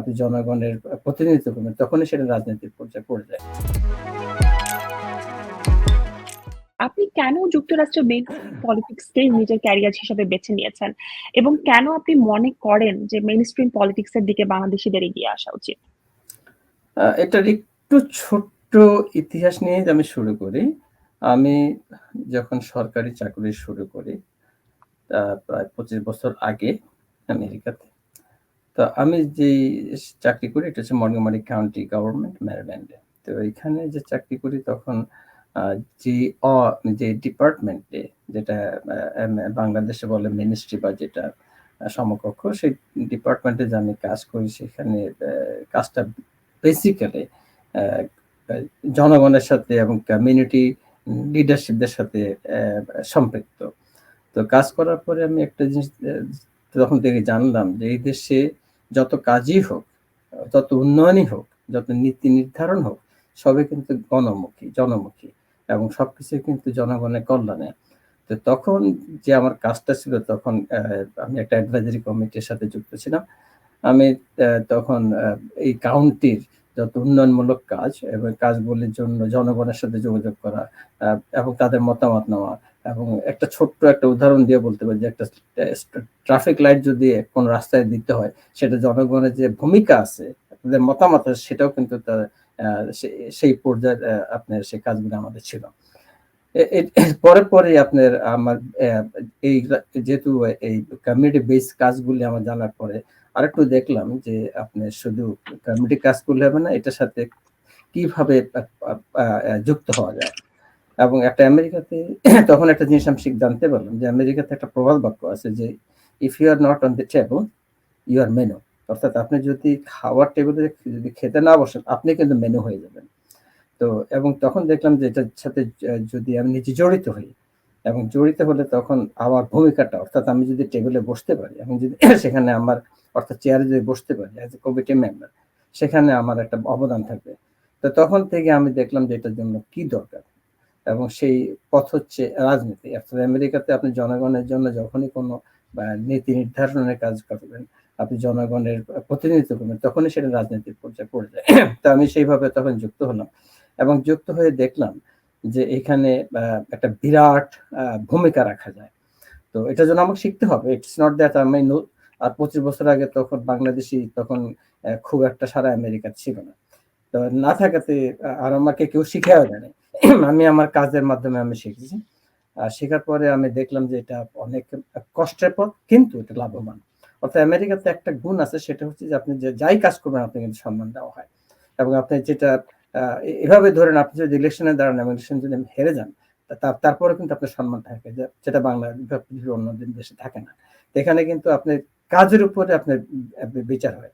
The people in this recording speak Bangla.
আপনি জনগণের প্রতিনিধিত্ব করবেন তখনই সেটা রাজনৈতিক পর্যায়ে পড়ে যায় আপনি কেন যুক্তরাষ্ট্রের মেইন পলিটিক্সকে নিজের ক্যারিয়ার হিসেবে বেছে নিয়েছেন? এবং কেন আপনি মনে করেন যে মেইনস্ট্রিম পলিটিক্স এর দিকে বাংলাদেশীদের এগিয়ে আসা উচিত? এটার একটু ছোট্ট ইতিহাস নিয়ে আমি শুরু করি। আমি যখন সরকারি চাকরি শুরু করি, প্রায় ২৫ বছর আগে আমেরিকাতে। তো আমি যেই চাকরি করি, এটা হচ্ছে মন্টগোমারি কাউন্টি গভর্নমেন্ট মেরিল্যান্ডে। তো এখানে যে চাকরি করি তখন যে অ, যে ডিপার্টমেন্টে যেটা বাংলাদেশে বলে মিনিস্ট্রি বা যেটা সমকক্ষ, সেই ডিপার্টমেন্টে যে আমি কাজ করি, সেখানে কাজটা বেসিক্যালি জনগণের সাথে এবং কমিউনিটি লিডারশিপদের সাথে সম্পৃক্ত। তো কাজ করার পরে আমি একটা জিনিস তখন থেকে জানলাম যে এই দেশে যত কাজই হোক, যত উন্নয়নই হোক, যত নীতি নির্ধারণ হোক, সবই কিন্তু গণমুখী, জনমুখী এবং সবকিছুই কিন্তু জনগণের কল্যাণে। তো তখন যে আমার কাজটা ছিল তখন আমি একটা অ্যাডভাইজারি কমিটির সাথে যুক্ত ছিলাম। আমি তখন এই কাউন্টির যত উন্নয়নমূলক কাজ এবং কাজগুলির জন্য জনগণের সাথে যোগাযোগ করা এবং তাদের মতামত নেওয়া এবং একটা ছোট্ট একটা উদাহরণ দিয়ে বলতে পারি যে একটা ট্রাফিক লাইট যদি কোন রাস্তায় দিতে হয়, সেটা জনগণের যে ভূমিকা আছে, তাদের মতামত সেটাও কিন্তু তার সেই পর্যায়ে আপনার সেই কাজগুলো আমাদের ছিল। পরে, পরে আপনার আমার এই যেহেতু এই কমিউনিটি বেস কাজগুলি আমার জানার পরে আরেকটু দেখলাম যে আপনি শুধু কমিউনিটি কাজ করলে হবে না, এটার সাথে কীভাবে যুক্ত হওয়া যায়। এবং একটা আমেরিকাতে তখন একটা জিনিস আমি শিখ জানতে পারলাম যে আমেরিকাতে একটা প্রবাদ বাক্য আছে যে, "if you are not on the table, you are menu." অর্থাৎ আপনি যদি খাওয়ার টেবিলে যদি খেতে না বসেন, আপনি কিন্তু মেনু হয়ে যাবেন। তো এবং তখন দেখলাম যে এটার সাথে যদি আমি নিজে জড়িত হই এবং জড়িত হলে তখন আমার ভূমিকাটা অর্থাৎ আমি যদি টেবিলে বসতে পারি এবং যদি সেখানে আমার অর্থাৎ চেয়ারে যদি বসতে পারি অ্যাজ এ কমিটি মেম্বার, সেখানে আমার একটা অবদান থাকবে। তো তখন থেকে আমি দেখলাম যে এটার জন্য কি দরকার এবং সেই পথ হচ্ছে রাজনীতি। অর্থাৎ আমেরিকাতে আপনি জনগণের জন্য যখনই কোনো নীতি নির্ধারণের কাজ করবেন, আপনি জনগণের প্রতিনিধিত্ব করবেন, তখনই সেটা রাজনীতির পর্যায়ে পড়ে যায়। তো আমি সেইভাবে তখন যুক্ত হলাম এবং যুক্ত হয়ে দেখলাম যে এখানে একটা বিরাট ভূমিকা রাখা যায়। তো এটার জন্য আমাকে শিখতে হবে। ইটস নট দ্যাট আমি আর ২৫ বছর আগে তখন বাংলাদেশি তখন খুব একটা সারা আমেরিকা ছিল না। তো না থাকাতে আর আমাকে কেউ শিখায়ও দেয়নি। আমি আমার কাজের মাধ্যমে আমি শিখেছি। আর শেখার পরে আমি দেখলাম যে এটা অনেক কষ্টের পর কিন্তু এটা লাভবান। অর্থাৎ আমেরিকাতে একটা গুণ আছে সেটা হচ্ছে যে আপনি যে যাই কাজ করবেন আপনাকে কিন্তু সম্মান দেওয়া হয়। এবং আপনি যেটা এভাবে ধরেন আপনি যদি ইলেকশনে দাঁড়ান এবং ইলেকশন যদি হেরে যান, তা তারপরেও কিন্তু আপনার সম্মান থাকে যেটা বাংলা পৃথিবীর অন্য দেশে থাকে না। এখানে কিন্তু আপনি কাজের উপরে আপনার বিচার হয়।